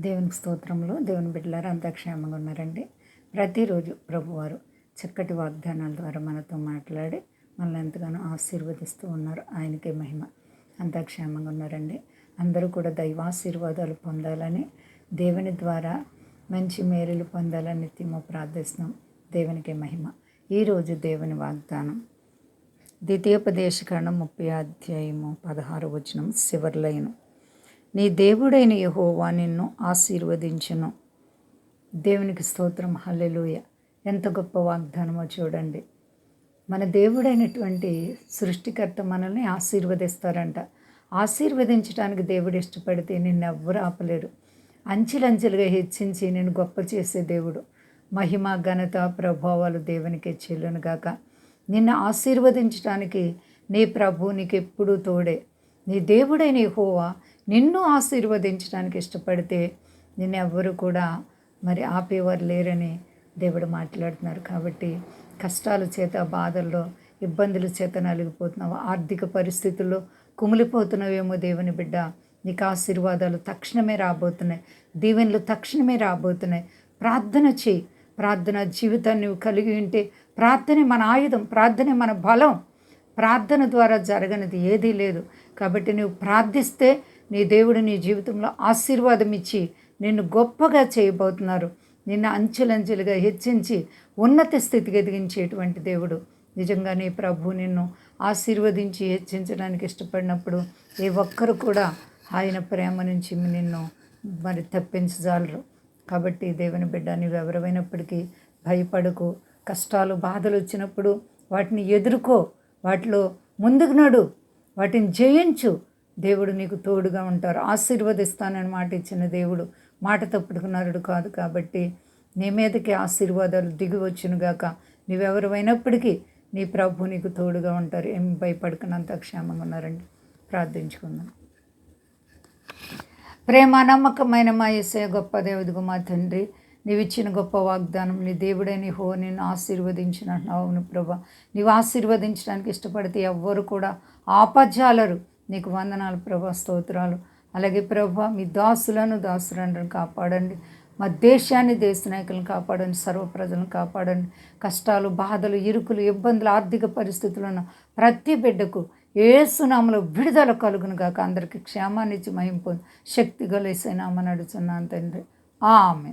దేవునికి స్తోత్రంలో దేవుని బిడ్డలారు అంతా క్షేమంగా ఉన్నారండి. ప్రతిరోజు ప్రభువారు చక్కటి వాగ్దానాల ద్వారా మనతో మాట్లాడి మనల్ని ఎంతగానో ఆశీర్వదిస్తూ ఉన్నారు. ఆయనకే మహిమ. అంతా క్షేమంగా ఉన్నారండి. అందరూ కూడా దైవాశీర్వాదాలు పొందాలని దేవుని ద్వారా మంచి మేలులు పొందాలని నిత్యము ప్రార్థిస్తున్నాం. దేవునికే మహిమ. ఈరోజు దేవుని వాగ్దానం. ద్వితీయోపదేశకరణం ముప్పై అధ్యాయము పదహారు వచనం శివర్లైను నీ దేవుడైన యహోవా నిన్ను ఆశీర్వదించును. దేవునికి స్తోత్రం. హల్లెలూయ. ఎంత గొప్ప వాగ్దానమో చూడండి. మన దేవుడైనటువంటి సృష్టికర్త మనల్ని ఆశీర్వదిస్తారంట. ఆశీర్వదించడానికి దేవుడు ఇష్టపడితే నిన్ను ఎవ్వరు ఆపలేరు. అంచెలంచెలుగా హెచ్చించి నేను గొప్ప చేసే దేవుడు. మహిమ ఘనత ప్రభావాలు దేవునికి చెల్లును గాక. నిన్ను ఆశీర్వదించడానికి నీ ప్రభు నీకు ఎప్పుడూ తోడే. నీ దేవుడైన హోవా నిన్ను ఆశీర్వదించడానికి ఇష్టపడితే నిన్నెవ్వరు కూడా మరి ఆపేవారు లేరని దేవుడు మాట్లాడుతున్నారు. కాబట్టి కష్టాల చేత బాధల్లో ఇబ్బందుల చేత నలిగిపోతున్నావు. ఆర్థిక పరిస్థితుల్లో కుమిలిపోతున్నావేమో దేవుని బిడ్డ. నీకు ఆశీర్వాదాలు తక్షణమే రాబోతున్నాయి. దీవెనలు తక్షణమే రాబోతున్నాయి. ప్రార్థన చేయి. ప్రార్థన జీవితాన్ని నువ్వు కలిగి ఉంటే ప్రార్థనే మన ఆయుధం ప్రార్థనే మన బలం. ప్రార్థన ద్వారా జరగనిది ఏదీ లేదు. కాబట్టి నువ్వు ప్రార్థిస్తే నీ దేవుడు నీ జీవితంలో ఆశీర్వాదం ఇచ్చి నిన్ను గొప్పగా చేయబోతున్నారు. నిన్ను అంచెలంచెలుగా హెచ్చించి ఉన్నత స్థితికి ఎదిగించేటువంటి దేవుడు. నిజంగా నీ ప్రభు నిన్ను ఆశీర్వదించి హెచ్చించడానికి ఇష్టపడినప్పుడు ఏ ఒక్కరు కూడా ఆయన ప్రేమ నుంచి నిన్ను మరి తప్పించజాలరు. కాబట్టి దేవుని బిడ్డ నీవు ఎవరైనప్పటికీ భయపడకు. కష్టాలు బాధలు వచ్చినప్పుడు వాటిని ఎదుర్కో. వాటిలో ముందుకు నడు. వాటిని జయించు. దేవుడు నీకు తోడుగా ఉంటారు. ఆశీర్వదిస్తానని మాట ఇచ్చిన దేవుడు మాట తప్పుడుకున్నారుడు కాదు కాబట్టి నీ మీదకి ఆశీర్వాదాలు దిగి వచ్చినగాక నీవెవరైనప్పటికీ నీ ప్రభు నీకు తోడుగా ఉంటారు. ఏం భయపడకనంత క్షేమంగా ఉన్నారండి. ప్రార్థించుకుందాం. ప్రేమ నమ్మకమైన మా ఎస్ఐ గొప్ప దేవుడిగా మా తండ్రి నీవు ఇచ్చిన గొప్ప వాగ్దానం నీ దేవుడైన హో నేను ఆశీర్వదించిన అవును ప్రభా. నీవు ఆశీర్వదించడానికి ఇష్టపడితే ఎవ్వరు కూడా ఆపజాలరు. నీకు వందనాలు ప్రభా స్తోత్రాలు. అలాగే ప్రభా మీ దాసులను దాసులను కాపాడండి. మా దేశాన్ని దేశ నాయకులను కాపాడండి సర్వ ప్రజలను కాపాడండి. కష్టాలు బాధలు ఇరుకులు ఇబ్బందులు ఆర్థిక పరిస్థితులను ప్రతి బిడ్డకు ఏసునామలో విడుదల కలుగును గాక. అందరికీ క్షేమాన్ని మహింపు మహిం పొంది. శక్తి గలేసైనామని తండ్రి. ఆమె